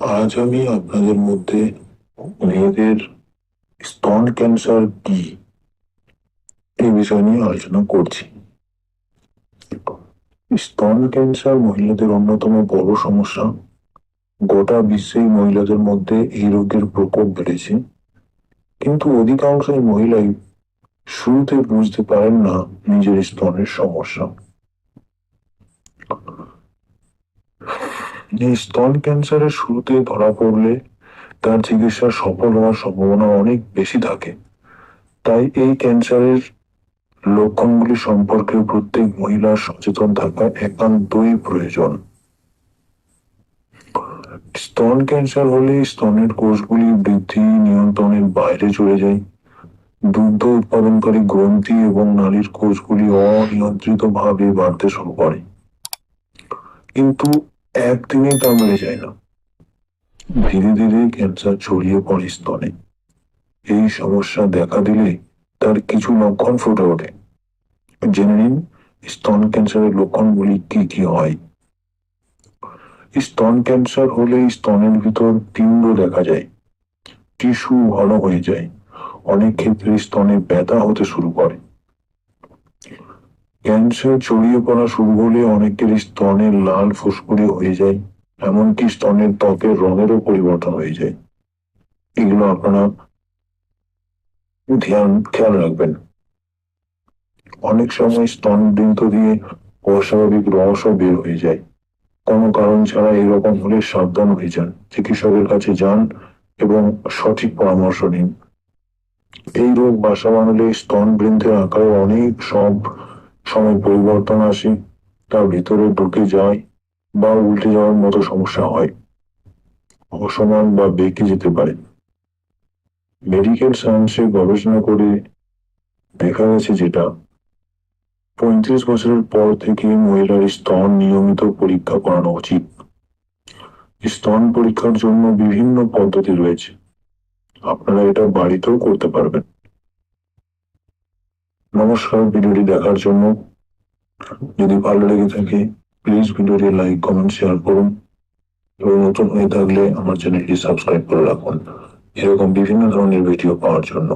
আজ আমি আপনাদের মধ্যে মেয়েদের স্তন ক্যান্সার কি এই বিষয় নিয়ে আলোচনা করছি। স্তন ক্যান্সার মহিলাদের অন্যতম বড় সমস্যা। গোটা বিশ্বেই মহিলাদের মধ্যে এই রোগের প্রকোপ বেড়েছে। কিন্তু অধিকাংশই মহিলাই শুরুতে বুঝতে পারেন না নিজের স্তনের সমস্যা। এই স্তন ক্যান্সারের শুরুতে ধরা পড়লে তার চিকিৎসা সফল হওয়ার সম্ভাবনা অনেক বেশি থাকে। তাই এই ক্যান্সারের লক্ষণগুলি সম্পর্কে প্রত্যেক মহিলার সচেতন থাকা একান্তই প্রয়োজন। স্তন ক্যান্সার হলে স্তনের কোষগুলি বৃদ্ধি নিয়ন্ত্রণের বাইরে চলে যায়। দুগ্ধ উৎপাদনকারী গ্রন্থি এবং নারীর কোষগুলি অনিয়ন্ত্রিতভাবে বাড়তে শুরু করে। কিন্তু একদিনে তা বেড়ে যায় না। ধীরে ধীরে ক্যান্সার ছড়িয়ে পড়ে স্তনে। এই সমস্যা দেখা দিলে তার কিছু লক্ষণ ফুটে ওঠে। জেনে নিন, স্তন ক্যান্সারের লক্ষণগুলি কি কি হয়? স্তন ক্যান্সার হলে স্তনের ভিতর পিণ্ড দেখা যায়। টিস্যু ঘন হয়ে যায়। অনেক ক্ষেত্রে স্তনে ব্যথা হতে শুরু করে। ক্যান্সার ছড়িয়ে পড়া শুরু হলে অনেকের স্তনের লাল ফুসকুড়ি হয়ে যায়, এমনকি স্তনের ত্বকের রঙেরও পরিবর্তন হয়ে যায়। এগুলো আপনারা ধ্যান, খেয়াল রাখবেন। অনেক সময় স্তন বৃন্ত দিয়ে অস্বাভাবিক রসও বের হয়ে যায়। কোনো কারণ ছাড়া এরকম হলে সাবধান হয়ে যান, চিকিৎসকের কাছে যান এবং সঠিক পরামর্শ নিন। এই রোগ বাসা বানালে স্তন বৃন্দের আকারে অনেক সব সময় পরিবর্তন আসে, তার ভিতরে ঢুকে যায় বা উল্টে যাওয়ার মতো সমস্যা হয়। অসমান বা বেঁকে যেতে পারে। মেডিকেল সায়েন্সে গবেষণা করে দেখা গেছে যেটা, পঁয়ত্রিশ বছরের পর থেকে মহিলার স্তন নিয়মিত পরীক্ষা করানো উচিত। স্তন পরীক্ষার জন্য বিভিন্ন পদ্ধতি রয়েছে। আপনারা এটা বাড়িতেও করতে পারবেন। নমস্কার ভিডিওটি দেখার জন্য। যদি ভালো লেগে থাকে প্লিজ ভিডিওটি লাইক কমেন্ট শেয়ার করুন। এবং নতুন হয়ে থাকলে আমার চ্যানেলটি সাবস্ক্রাইব করে রাখুন। এরকম বিভিন্ন ধরনের ভিডিও পাওয়ার জন্য।